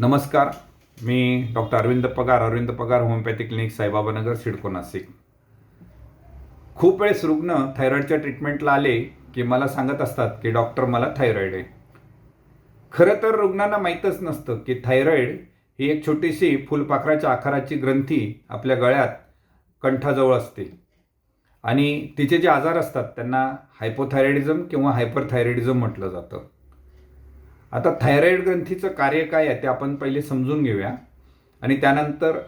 नमस्कार मी doctor Arvind Pagar Arvind Pagar homeopathy clinic Saibabanagar CIDCO Nashik. खूप वेळेस रुग्ण थायरॉईडच्या ट्रीटमेंटला आले की मला सांगत असतात की डॉक्टर मला थायरॉईड आहे. खरं तर रुग्णांना माहीतच नसतं की थायरॉईड ही एक छोटीशी फुलपाखराच्या आकाराची ग्रंथी आपल्या गळ्यात कंठाजवळ असते. आणि तिचे जे आजार असतात त्यांना हायपोथायरॉइडिझम किंवा हायपरथायरॉइडिझम म्हटलं जातं. आता थायरॉईड ग्रंथीचं कार्य काय आहे ते आपण पहिले समजून घेऊया. आणि त्यानंतर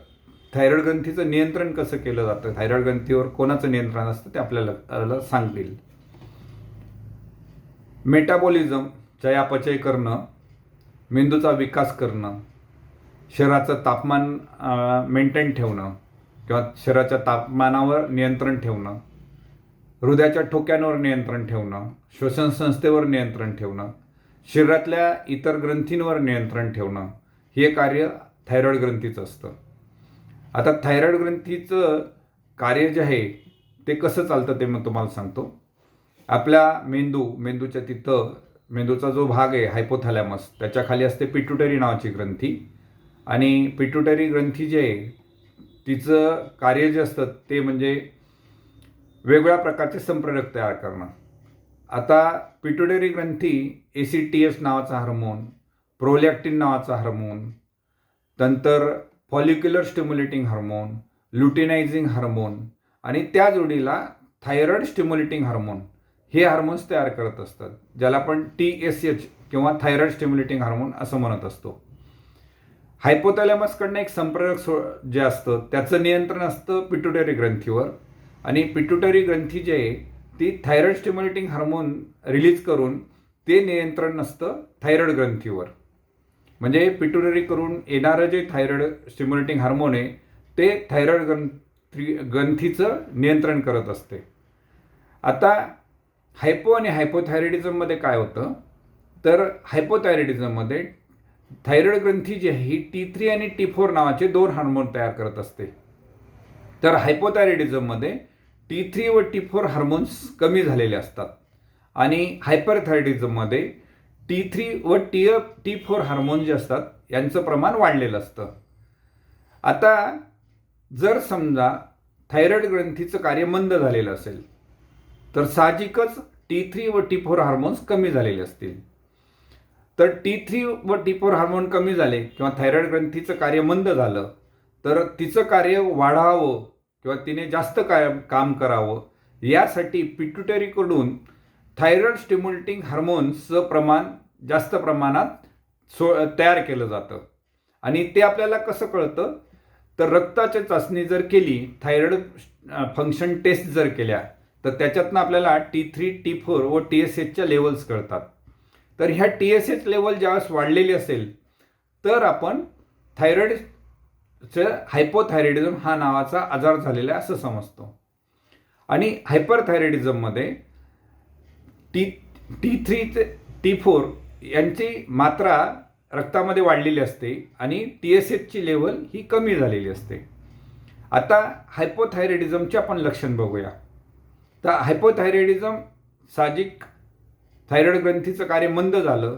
थायरॉईड ग्रंथीचं नियंत्रण कसं केलं जातं? थायरॉईड ग्रंथीवर कोणाचं नियंत्रण असतं ते आपल्याला सांगतील. मेटाबॉलिझम चयापचय करणं मेंदूचा विकास करणं शरीराचं तापमान मेंटेन ठेवणं किंवा शरीराच्या तापमानावर नियंत्रण ठेवणं हृदयाच्या ठोक्यांवर नियंत्रण ठेवणं श्वसन संस्थेवर नियंत्रण ठेवणं शरीरातल्या इतर ग्रंथींवर नियंत्रण ठेवणं हे कार्य थायरॉईड ग्रंथीचं असतं. आता थायरॉईड ग्रंथीचं कार्य जे आहे ते कसं चालतं ते मग तुम्हाला सांगतो. आपला मेंदू मेंदूच्या तिथं मेंदूचा जो भाग आहे हायपोथॅलॅमस त्याच्याखाली असते पिट्युटरी नावाची ग्रंथी. आणि पिट्युटरी ग्रंथी जे आहे तिचं कार्य जे असतं ते म्हणजे वेगवेगळ्या प्रकारचे संप्रेरक तयार करणं. आता पिट्युटरी ग्रंथी ए सी टी एस नावाचा हार्मोन प्रोलॅक्टिन नावाचा हार्मोन नंतर follicular stimulating hormone luteinizing hormone आणि त्या जोडीला थायरॉइड स्टिम्युलेटिंग हार्मोन हे हार्मोन्स तयार करत असतात ज्याला आपण टी एस एच किंवा थायरॉइड स्टिम्युलेटिंग हार्मोन असं म्हणत असतो. हायपोथॅलॅमसकडनं एक संप्रेरक सो जे असतं त्याचं नियंत्रण असतं पिट्युटरी ग्रंथीवर आणि पिट्युटरी ग्रंथी जे आहे ती थायरॉइड स्टिम्युलेटिंग हार्मोन रिलीज करून ते नियंत्रण नसतं थायरॉइड ग्रंथीवर. म्हणजे पिट्युटरी करून येणारं जे थायरॉइड स्टिम्युलेटिंग हार्मोन आहे ते थायरॉइड ग्रंथी ग्रंथीचं नियंत्रण करत असते. आता हायपो आणि हायपोथायरॉइडिझममध्ये काय होतं? तर हायपोथायरॉइडिझममध्ये थायरॉइड ग्रंथी जी आहे ही टी थ्री आणि टी फोर नावाचे दोन हार्मोन तयार करत असते. तर हायपोथायरॉइडिझममध्ये टी थ्री व टी फोर हार्मोन्स कमी झालेले असतात. आणि हायपरथायरॉइडिझममध्ये टी थ्री व टी टी फोर हार्मोन जे असतात यांचं प्रमाण वाढलेलं असतं. आता जर समजा थायरॉइड ग्रंथीचं कार्य मंद झालेलं असेल तर साहजिकच टी थ्री व टी फोर हार्मोन्स कमी झालेले असतील. तर टी थ्री व टी फोर हार्मोन कमी झाले किंवा थायरॉइड ग्रंथीचं कार्य मंद झालं तर तिचं कार्य वाढावं किंवा तिने जास्त काय काम करावं यासाठी पिट्युटरीकडून थायरॉइड स्टिम्युलेटिंग हार्मोन्सचं प्रमाण जास्त प्रमाणात सो तयार केलं जातं. आणि ते आपल्याला कसं कळतं? तर रक्ताची चाचणी जर केली थायरॉइड फंक्शन टेस्ट जर केल्या तर त्याच्यातनं आपल्याला टी थ्री टी फोर व टी एस एचच्या लेवल्स कळतात. तर ह्या टी एस एच लेवल ज्यावेळेस वाढलेली असेल तर आपण चं हायपोथायरॉइडिझम हा नावाचा आजार झालेला असं समजतो. आणि हायपरथायरॉइडिझममध्ये टी टी थ्री ते टी फोर यांची मात्रा रक्तामध्ये वाढलेली असते आणि टी एस एचची लेवल ही कमी झालेली असते. आता हायपोथायरॉइडिझमचे आपण लक्षण बघूया. तर हायपोथायरॉइडिझम साहजिक थायरॉइड ग्रंथीचं कार्य मंद झालं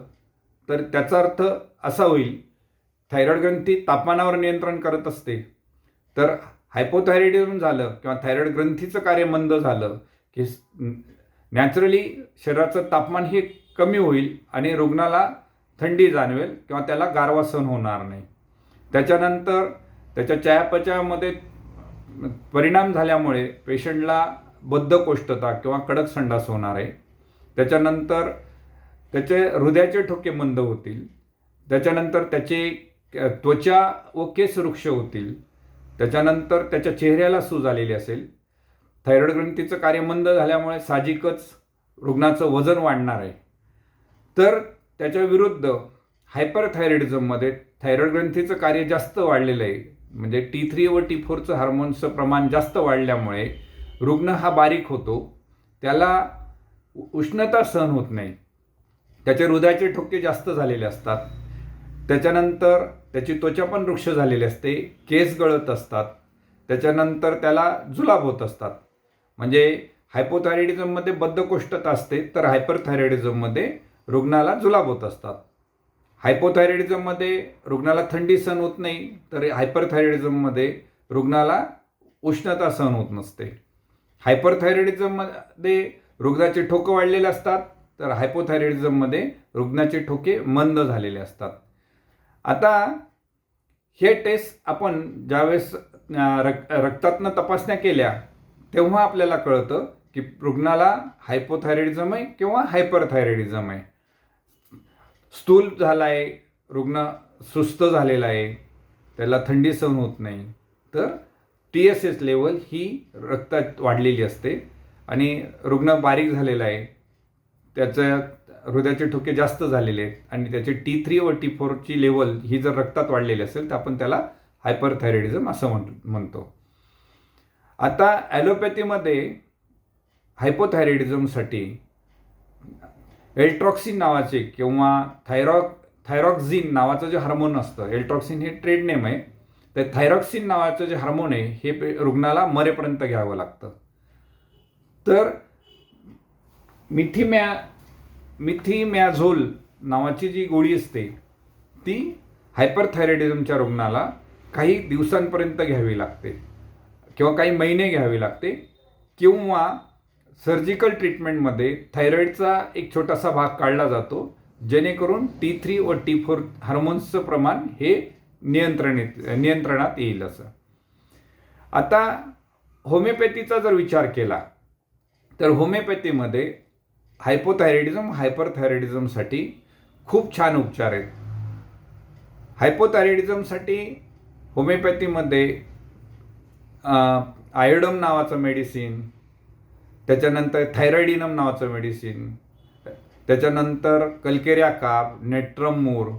तर त्याचा अर्थ असा होईल थायरॉइड ग्रंथी तापमानावर नियंत्रण करत असते. तर हायपोथायरॉइडिझम झालं किंवा थायरॉइड ग्रंथीचं कार्य मंद झालं की नॅचरली शरीराचं तापमान हे कमी होईल आणि रुग्णाला थंडी जाणवेल किंवा त्याला गारवा सहन होणार नाही. त्याच्यानंतर त्याच्या चयापचयामध्ये परिणाम झाल्यामुळे पेशंटला बद्धकोष्ठता किंवा कडक संडास होणार आहे. त्याच्यानंतर त्याचे हृदयाचे ठोके मंद होतील. त्याच्यानंतर त्याचे त्वचा व केस वृक्ष होतील. त्याच्यानंतर त्याच्या चेहऱ्याला सूज आलेली असेल. थायरॉइड ग्रंथीचं कार्य मंद झाल्यामुळे साहजिकच रुग्णाचं वजन वाढणार आहे. तर त्याच्या विरुद्ध हायपरथायरॉइडिझममध्ये थायरॉइड ग्रंथीचं कार्य जास्त वाढलेलं आहे. म्हणजे टी थ्री व टी फोरचं हार्मोन्सचं प्रमाण जास्त वाढल्यामुळे रुग्ण हा बारीक होतो. त्याला उष्णता सहन होत नाही. त्याचे हृदयाचे ठोके जास्त झालेले असतात. त्याच्यानंतर त्याची त्वचा पण वृक्ष झालेली असते केस गळत असतात त्याच्यानंतर त्याला जुलाब होत असतात. म्हणजे हायपोथायरॉइडिझममध्ये बद्धकोष्ठता असते तर हायपरथायरॉइडिझममध्ये रुग्णाला जुलाब होत असतात. हायपोथायरॉइडिझममध्ये रुग्णाला थंडी सहन होत नाही तर हायपरथायरॉइडिझममध्ये रुग्णाला उष्णता सहन होत नसते. हायपरथायरॉइडिझममध्ये रुग्णाचे ठोकं वाढलेले असतात तर हायपोथायरॉइडिझममध्ये रुग्णाचे ठोके मंद झालेले असतात. आता हे टेस्ट आपण ज्यावेळेस रक् रक रक्तातनं तपासण्या केल्या तेव्हा आपल्याला कळतं की रुग्णाला हायपोथायरॉइडिझम आहे किंवा हायपरथायरॉइडिझम आहे. स्थूल झाला आहे रुग्ण सुस्त झालेला आहे त्याला थंडी सहन होत नाही तर टी एस एस लेवल ही रक्तात वाढलेली असते आणि रुग्ण बारीक झालेला आहे त्याचं हृदयाचे ठोके जास्त झालेले आहेत आणि त्याचे टी थ्री व टी फोरची लेवल ही जर रक्तात वाढलेली असेल तर आपण त्याला हायपरथायरॉइडिझम असं म्हण म्हणतो. आता ॲलोपॅथीमध्ये हायपोथायरॉइडिझमसाठी एल्ट्रॉक्सिन नावाचे किंवा थायरॉ थायरॉक्झिन नावाचं जे हार्मोन असतं एल्ट्रॉक्सिन हे ट्रेड नेम आहे तर थायरॉक्सिन नावाचं जे हार्मोन आहे हे रुग्णाला मरेपर्यंत घ्यावं लागतं. तर मिथिम्या मिथिमॅझोल नावाची जी गोळी असते ती हायपरथायरॉइडिझमच्या रुग्णाला काही दिवसांपर्यंत घ्यावी लागते किंवा काही महिने घ्यावी लागते किंवा सर्जिकल ट्रीटमेंटमध्ये थायरॉईडचा एक छोटासा भाग काढला जातो जेणेकरून टी थ्री व टी फोर हार्मोन्सचं प्रमाण हे नियंत्रणित नियंत्रणात येईल असं. आता होमिओपॅथीचा जर विचार केला तर होमिओपॅथीमध्ये हायपोथायरॉइडिझम हायपरथायरॉइडिझमसाठी खूप छान उपचार आहेत. हायपोथायरॉइडिझमसाठी होमिओपॅथीमध्ये आयोडम नावाचं मेडिसिन त्याच्यानंतर थायरॉइडिनम नावाचं मेडिसिन त्याच्यानंतर कल्केऱ्या काप नेट्रमूर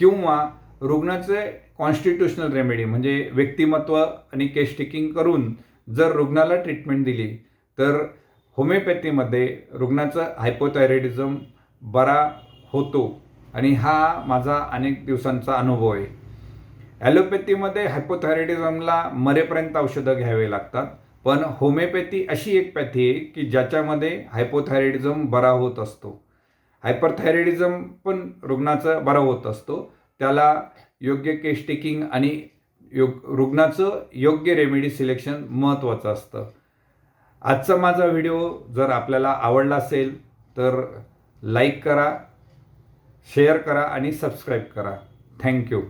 किंवा रुग्णाचे कॉन्स्टिट्युशनल रेमेडी म्हणजे व्यक्तिमत्व आणि केस्टिकिंग करून जर रुग्णाला ट्रीटमेंट दिली तर होमिओपॅथीमध्ये रुग्णाचं हायपोथायरॉइडिझम बरा होतो आणि हा माझा अनेक दिवसांचा अनुभव आहे. ॲलोपॅथीमध्ये हायपोथायरॉइडिझमला मरेपर्यंत औषधं घ्यावे लागतात पण होमिओपॅथी अशी एक पॅथी आहे की ज्याच्यामध्ये हायपोथायरॉइडिझम बरा होत असतो. हायपरथायरॉइडिझम पण रुग्णाचं बरा होत असतो. त्याला योग्य केस टेकिंग आणि योग रुग्णाचं योग्य रेमेडी सिलेक्शन महत्त्वाचं असतं. आजचा माझा व्हिडिओ जर आपल्याला आवडला असेल तर लाईक करा शेअर करा आणि सबस्क्राईब करा. थँक्यू